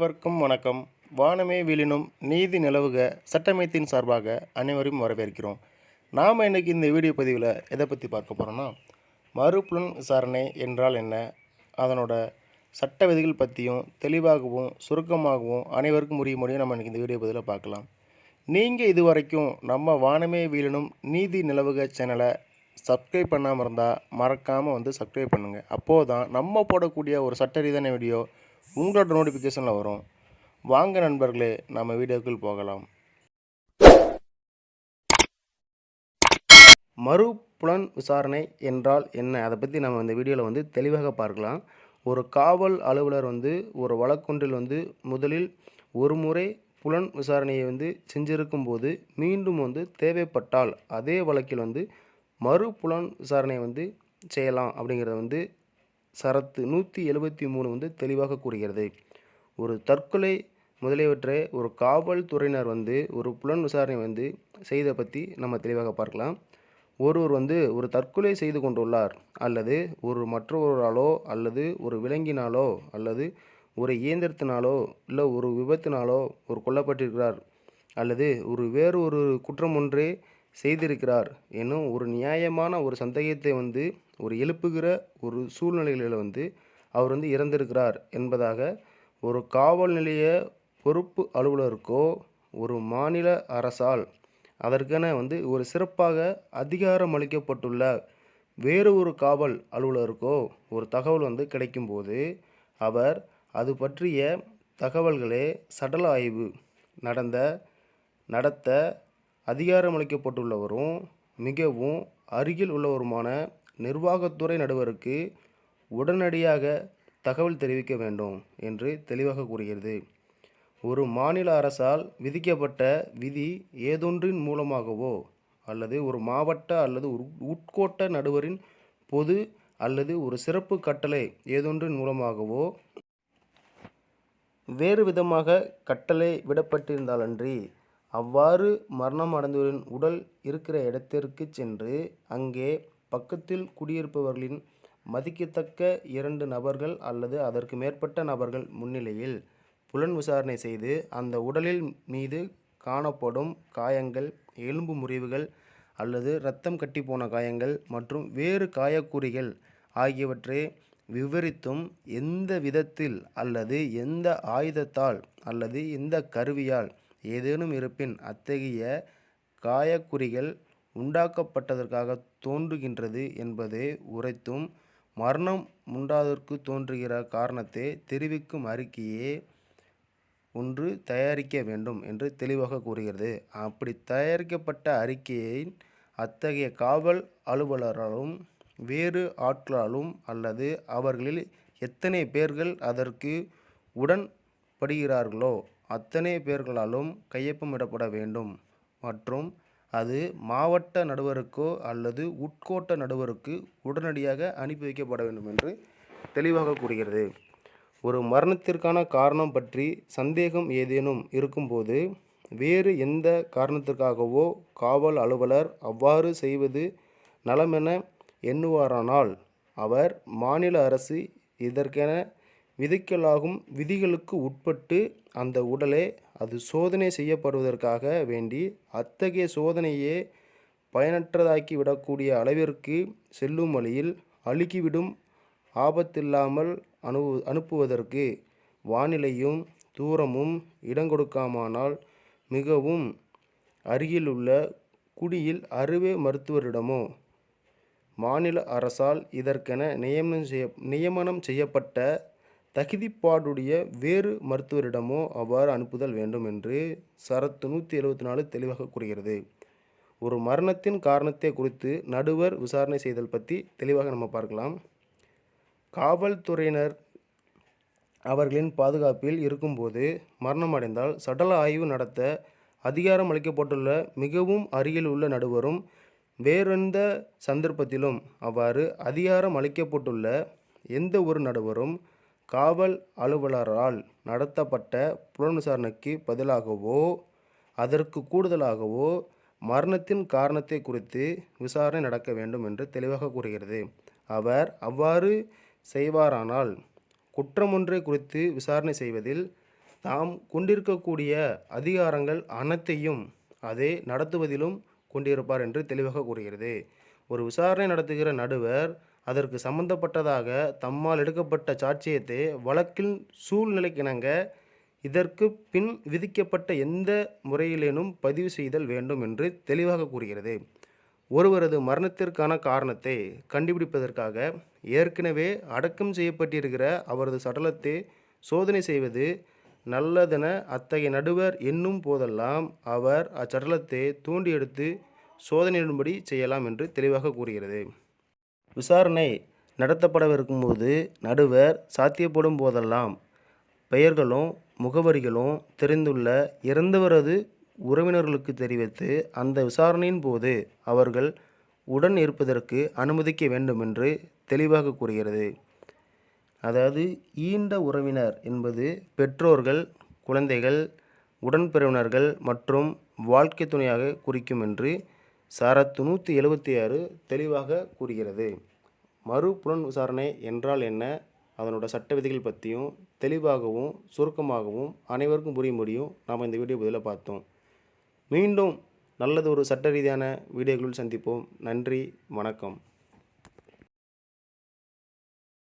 அனைவருக்கும் வணக்கம். வானமே வீழினும் நீதி நிலவுக சட்டமையத்தின் சார்பாக அனைவரையும் வரவேற்கிறோம். நாம் இன்றைக்கி இந்த வீடியோ பதிவில் எதை பற்றி பார்க்க போகிறோன்னா மறுபுலன் விசாரணை என்றால் என்ன? அதனோட சட்ட விதிகள் பற்றியும் தெளிவாகவும் சுருக்கமாகவும் அனைவருக்கும் முடிய முடியும் நம்ம இன்னைக்கு இந்த வீடியோ பதிவில் பார்க்கலாம். நீங்கள் இது வரைக்கும் நம்ம வானமே வீழினும் நீதி நிலவுக சேனலை சப்ஸ்கிரைப் பண்ணாமல் இருந்தால் மறக்காமல் வந்து சப்ஸ்கிரைப் பண்ணுங்கள் அப்போது தான் நம்ம போடக்கூடிய ஒரு சட்ட ரீதியான வீடியோ உங்களோட நோட்டிஃபிகேஷனில் வரும். வாங்க நண்பர்களே நம்ம வீடியோக்குள் போகலாம். மறுபுலன் விசாரணை என்றால் என்ன? அதை பற்றி நம்ம இந்த வீடியோவில் வந்து தெளிவாக பார்க்கலாம். ஒரு காவல் அலுவலர் வந்து ஒரு வழக்கொன்றில் வந்து முதலில் ஒரு முறை புலன் விசாரணையை வந்து செஞ்சிருக்கும் போது மீண்டும் வந்து தேவைப்பட்டால் அதே வழக்கில் வந்து மறுபுலன் விசாரணை வந்து செய்யலாம் அப்படிங்கிறத வந்து சரத்து நூற்றி எழுபத்தி மூணு வந்து தெளிவாக கூறுகிறது. ஒரு தற்கொலை முதலியவற்றை ஒரு காவல்துறையினர் வந்து ஒரு புலன் விசாரணை வந்து செய்த பற்றி நம்ம தெளிவாக பார்க்கலாம். ஒருவர் வந்து ஒரு தற்கொலை செய்து கொண்டுள்ளார் அல்லது ஒரு மற்றொருவராலோ அல்லது ஒரு விலங்கினாலோ அல்லது ஒரு இயந்திரத்தினாலோ இல்லை ஒரு விபத்தினாலோ ஒரு கொல்லப்பட்டிருக்கிறார் அல்லது ஒரு வேறு ஒரு குற்றம் ஒன்றே செய்திருக்கிறார் என்னும் ஒரு நியாயமான ஒரு சந்தேகத்தை வந்து ஒரு எழுப்புகிற ஒரு சூழ்நிலைகளில் வந்து அவர் வந்து இறந்திருக்கிறார் என்பதாக ஒரு காவல் நிலைய பொறுப்பு அலுவலருக்கோ ஒரு மாநில அரசால் அதற்கென வந்து ஒரு சிறப்பாக அதிகாரம் அளிக்கப்பட்டுள்ள வேறு ஒரு காவல் அலுவலருக்கோ ஒரு தகவல் வந்து கிடைக்கும்போது அவர் அது பற்றிய தகவல்களே சடல ஆய்வு நடந்த நடத்த அதிகாரமளிக்கப்பட்டுள்ளவரும் மிகவும் அருகில் உள்ளவருமான நிர்வாகத்துறை நடுவருக்கு உடனடியாக தகவல் தெரிவிக்க வேண்டும் என்று தெளிவாக கூறுகிறது. ஒரு மாநில அரசால் விதிக்கப்பட்ட விதி ஏதொன்றின் மூலமாகவோ அல்லது ஒரு மாவட்ட அல்லது ஒரு உட்கோட்ட நடுவரின் பொது அல்லது ஒரு சிறப்பு கட்டளை ஏதொன்றின் மூலமாகவோ வேறு விதமாக கட்டளை விடப்பட்டிருந்தாலன்றி அவ்வாறு மரணம் அடைந்தவரின் உடல் இருக்கிற இடத்திற்கு சென்று அங்கே பக்கத்தில் குடியிருப்பவர்களின் மதிக்கத்தக்க இரண்டு நபர்கள் அல்லது அதற்கு மேற்பட்ட நபர்கள் முன்னிலையில் புலன் விசாரணை செய்து அந்த உடலில் மீது காணப்படும் காயங்கள் எலும்பு முறிவுகள் அல்லது இரத்தம் கட்டி போன காயங்கள் மற்றும் வேறு காயக்குறிகள் ஆகியவற்றை விவரித்தும் எந்த விதத்தில் அல்லது எந்த ஆயுதத்தால் அல்லது எந்த கருவியால் ஏதேனும் இருப்பின் அத்தகைய காயக்குறிகள் உண்டாக்கப்பட்டதற்காக தோன்றுகின்றது என்பதை உரைத்தும் மரணம் உண்டாதற்கு தோன்றுகிற காரணத்தை தெரிவிக்கும் அறிக்கையே ஒன்று தயாரிக்க வேண்டும் என்று தெளிவாக கூறுகிறது. அப்படி தயாரிக்கப்பட்ட அறிக்கையை அத்தகைய காவல் அலுவலராலும் வேறு ஆட்களாலும் அல்லது அவர்களில் எத்தனை பேர்கள் அதற்கு உடன்படுகிறார்களோ அத்தனை பேர்களாலும் கையொப்பமிடப்பட வேண்டும். மற்றும் அது மாவட்ட நடுவருக்கோ அல்லது உட்கோட்ட நடுவருக்கு உடனடியாக அனுப்பி வைக்கப்பட வேண்டும் என்று தெளிவாக கூறுகிறது. ஒரு மரணத்திற்கான காரணம் பற்றி சந்தேகம் ஏதேனும் இருக்கும்போது வேறு எந்த காரணத்திற்காகவோ காவல் அலுவலர் அவ்வாறு செய்வது நலமென எண்ணுவாரானால் அவர் மாநில அரசு இதற்கென விதிக்கலாகும் விதிகளுக்கு உட்பட்டு அந்த உடலை அது சோதனை செய்யப்படுவதற்காக வேண்டி அத்தகைய சோதனையே பயனற்றதாக்கி விடக்கூடிய அளவிற்கு செல்லும் வழியில் அழுகிவிடும் ஆபத்தில்லாமல் அனு அனுப்புவதற்கு வானிலையும் தூரமும் இடங்கொடுக்காமானால் மிகவும் அருகிலுள்ள குடியில் அறுவை மருத்துவரிடமோ மாநில அரசால் இதற்கென நியமனம் செய்ய நியமனம் செய்யப்பட்ட தகுதிப்பாடுடைய வேறு மருத்துவரிடமோ அவ்வாறு அனுப்புதல் வேண்டும் என்று சரத்து நூற்றி எழுபத்தி நாலு தெளிவாக கூறுகிறது. ஒரு மரணத்தின் காரணத்தை குறித்து நடுவர் விசாரணை செய்தல் பற்றி தெளிவாக நம்ம பார்க்கலாம். காவல்துறையினர் அவர்களின் பாதுகாப்பில் இருக்கும்போது மரணமடைந்தால் சடல ஆய்வு நடத்த அதிகாரம் அளிக்கப்பட்டுள்ள மிகவும் அருகில் உள்ள நடுவரும் வேறெந்த சந்தர்ப்பத்திலும் அவ்வாறு அதிகாரம் அளிக்கப்பட்டுள்ள எந்த ஒரு நடுவரும் காவல் அலுவலரால் நடத்தப்பட்ட புலன் விசாரணைக்கு பதிலாகவோ அதற்கு கூடுதலாகவோ மரணத்தின் காரணத்தை குறித்து விசாரணை நடக்க வேண்டும் என்று தெளிவாக கூறுகிறது. அவர் அவ்வாறு செய்வாரானால் குற்றமொன்றை குறித்து விசாரணை செய்வதில் தாம் கொண்டிருக்கக்கூடிய அதிகாரங்கள் அனைத்தையும் அதை நடத்துவதிலும் கொண்டிருப்பார் என்று தெளிவாக கூறுகிறது. ஒரு விசாரணை நடத்துகிற நடுவர் அதற்கு சம்பந்தப்பட்டதாக தம்மால் எடுக்கப்பட்ட சாட்சியத்தை வழக்கின் சூழ்நிலைக்கிணங்க இதற்கு பின் விதிக்கப்பட்ட எந்த முறையிலேனும் பதிவு செய்தல் வேண்டும் என்று தெளிவாக கூறுகிறது. ஒருவரது மரணத்திற்கான காரணத்தை கண்டுபிடிப்பதற்காக ஏற்கனவே அடக்கம் செய்யப்பட்டிருக்கிற அவரது சடலத்தை சோதனை செய்வது நல்லதென அத்தகைய நடுவர் எண்ணும் போதெல்லாம் அவர் அச்சடலத்தை தூண்டி எடுத்து சோதனையிடும்படி செய்யலாம் என்று தெளிவாக கூறுகிறது. விசாரணை நடத்தப்படவிருக்கும்போது நடுவர் சாத்தியப்படும் போதெல்லாம் பெயர்களும் முகவரிகளும் தெரிந்துள்ள இறந்தவரது உறவினர்களுக்கு தெரிவித்து அந்த விசாரணையின் போது அவர்கள் உடன் இருப்பதற்கு அனுமதிக்க வேண்டும் என்று தெளிவாக கூறுகிறது. அதாவது ஈண்ட உறவினர் என்பது பெற்றோர்கள் குழந்தைகள் உடன்பிறவினர்கள் மற்றும் வாழ்க்கை துணையாக குறிக்கும் என்று சரத் நூற்றி எழுபத்தி ஆறு தெளிவாக கூறுகிறது. மறு புலன் விசாரணை என்றால் என்ன? அதனோட சட்ட விதிகள் பற்றியும் தெளிவாகவும் சுருக்கமாகவும் அனைவருக்கும் புரிய முடியும். நாம் இந்த வீடியோ பதிவில் பார்த்தோம். மீண்டும் நல்லது ஒரு சட்ட ரீதியான வீடியோக்களில் சந்திப்போம். நன்றி வணக்கம்.